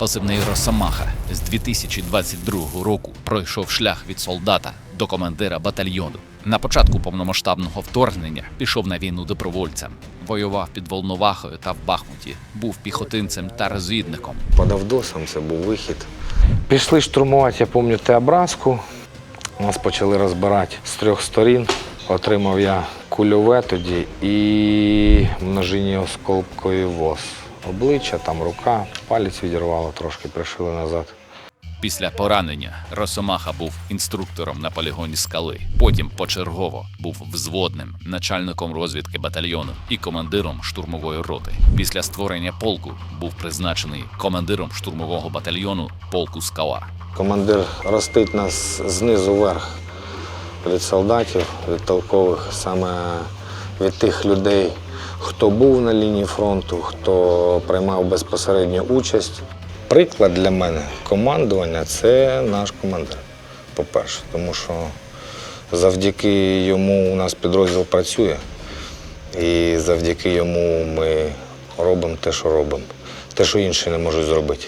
позивний Росомаха, з 2022 року пройшов шлях від солдата до командира батальйону. На початку повномасштабного вторгнення пішов на війну добровольцем, воював під Волновахою та в Бахмуті, був піхотинцем та розвідником. Под Авдосом це був вихід. Пішли штурмувати, я пам'ятаю, Теобразку. Нас почали розбирати з трьох сторін. Отримав я кульове тоді і множинні осколковий воз. Обличчя, там рука, палець відірвало, трошки пришили назад. Після поранення Росомаха був інструктором на полігоні скали. Потім почергово був взводним, начальником розвідки батальйону і командиром штурмової роти. Після створення полку був призначений командиром штурмового батальйону полку Скала. Командир ростить нас знизу вверх від солдатів, від толкових, саме від тих людей, хто був на лінії фронту, хто приймав безпосередню участь. Приклад для мене командування це наш командир, по-перше, тому що завдяки йому у нас підрозділ працює, і завдяки йому ми робимо те, що робимо, те, що інші не можуть зробити.